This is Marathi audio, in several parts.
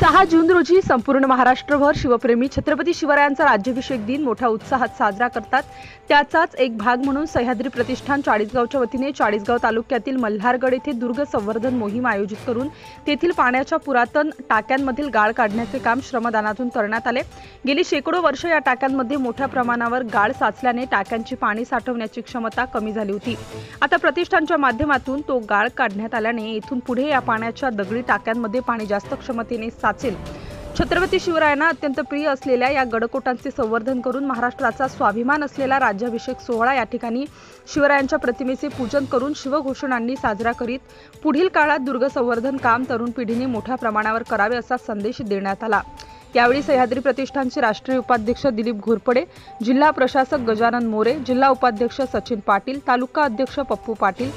सहा जून रोजी संपूर्ण महाराष्ट्रभर शिवप्रेमी छत्रपती शिवरायांचा राज्याभिषेक दिन मोठ्या उत्साहात साजरा करतात. त्याचाच एक भाग म्हणून सह्याद्री प्रतिष्ठान चाळीसगावच्या वतीने चाळीसगाव तालुक्यातील मल्हारगड येथे दुर्ग संवर्धन मोहीम आयोजित करून तेथील पाण्याच्या पुरातन टाक्यांमधील गाळ काढण्याचे काम श्रमदानातून करण्यात आले. गेली शेकडो वर्ष या टाक्यांमध्ये मोठ्या प्रमाणावर गाळ साचल्याने टाक्यांची पाणी साठवण्याची क्षमता कमी झाली होती. आता प्रतिष्ठानच्या माध्यमातून तो गाळ काढण्यात आल्याने येथून पुढे या पाण्याच्या दगडी टाक्यांमध्ये पाणी जास्त क्षमतेने साचेल. छत्रपती शिवरायांना अत्यंत प्रिय असलेल्या या गडकोटांचे संवर्धन करून महाराष्ट्राचा स्वाभिमान असलेला राज्याभिषेक सोहळा या ठिकाणी शिवरायांच्या प्रतिमेचे पूजन करून शिवघोषणांनी साजरा करीत पुढील काळात दुर्ग संवर्धन काम तरुण पिढीने मोठ्या प्रमाणावर करावे असा संदेश देण्यात आला. यावेळी सह्याद्री प्रतिष्ठानचे राष्ट्रीय उपाध्यक्ष दिलीप घोरपडे जिल्हा प्रशासक गजानन मोरे जिल्हा उपाध्यक्ष सचिन पाटील तालुका अध्यक्ष पप्पू पाटील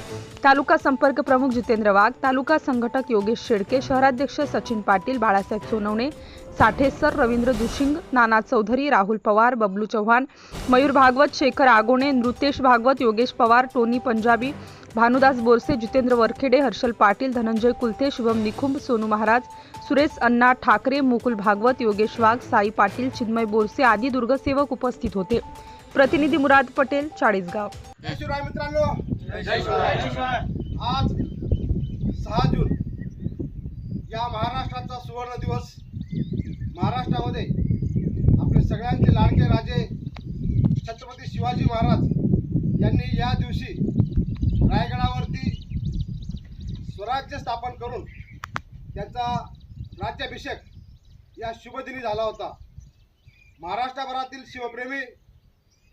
तालुका संपर्क प्रमुख जितेंद्र वाघ तालुका संघटक योगेश शेडके शहराध्यक्ष सचिन पाटील बाळासाहेब सोनवणे साठे सर रवींद्र दुशिंग नाना चौधरी राहुल पवार बबलू चव्हाण मयूर भागवत शेखर आगोणे नृतेश भागवत योगेश पवार टोनी पंजाबी भानुदास बोरसे जितेंद्र वरखेडे हर्षल पाटील धनंजय कुलते शुभम निखुंब सोनू महाराज सुरेश अण्णा ठाकरे मुकुल भागवत योगेश वाघ साई पाटील चिन्मय बोरसे आदी दुर्गसेवक उपस्थित होते. प्रतिनिधी मुराद पटेल चाळीसगाव. मित्रांनो. आज सहा जून या महाराष्ट्राचा सुवर्ण दिवस. महाराष्ट्रामध्ये आपले सगळ्यांचे लाडके राजे छत्रपती शिवाजी महाराज यांनी या दिवशी रायगडावरती स्वराज्य स्थापन करून त्यांचा राज्याभिषेक या शुभदिनी झाला होता. महाराष्ट्रभरातील शिवप्रेमी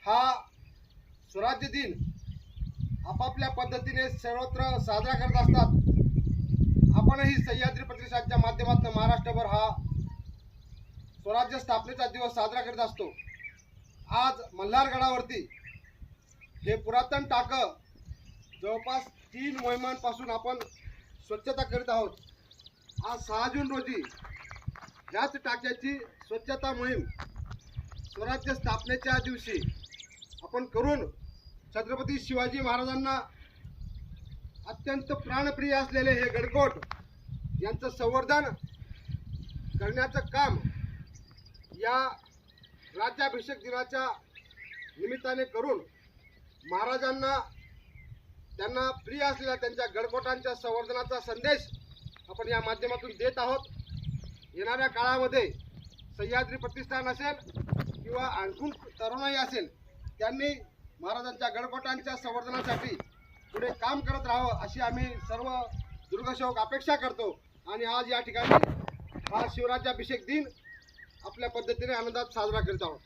हा स्वराज्य दिन आपापल्या पद्धतीने सर्वत्र साजरा करत असतात. आपणही सह्याद्री प्रदेशाच्या माध्यमातून महाराष्ट्रभर हा स्वराज्य स्थापनेचा दिवस साजरा करत असतो. आज मल्हारगडावरती हे पुरातन टाकं जवळपास तीन मोहिमांपासून आपण स्वच्छता करीत आहोत. आज सहा जून रोजी ह्याच टाक्याची स्वच्छता मोहीम स्वराज्य स्थापनेच्या दिवशी आपण करून छत्रपती शिवाजी महाराजांना अत्यंत प्राणप्रिय असलेले हे गडकोट यांचं संवर्धन करण्याचं काम या राज्याभिषेक दिनाच्या निमित्ताने करून महाराजांना त्यांना प्रिय असलेल्या त्यांच्या गडकोटांच्या संवर्धनाचा संदेश आपण या माध्यमातून देत आहोत. येणाऱ्या काळामध्ये सह्याद्री प्रतिष्ठान असेल किंवा आणखून तरुणाई असेल त्यांनी महाराजांच्या गडकोटांच्या संवर्धनासाठी पुढे काम करत राहावं अशी आम्ही सर्व दुर्गशोक अपेक्षा करतो. आणि आज या ठिकाणी हा शिवराज्याभिषेक दिन आपल्या पद्धतीने आनंदात साजरा करीत आहोत.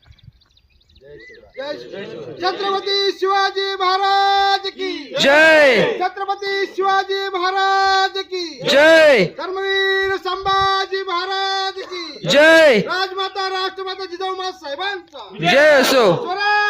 छत्रपती शिवाजी महाराज की. जय. छत्रपती शिवाजी महाराज की. जय. धर्मवीर संभाजी महाराज की. जय. राजमाता राष्ट्रमाता जिजाऊमा साहेबांचा. जय असो. स्वराज्य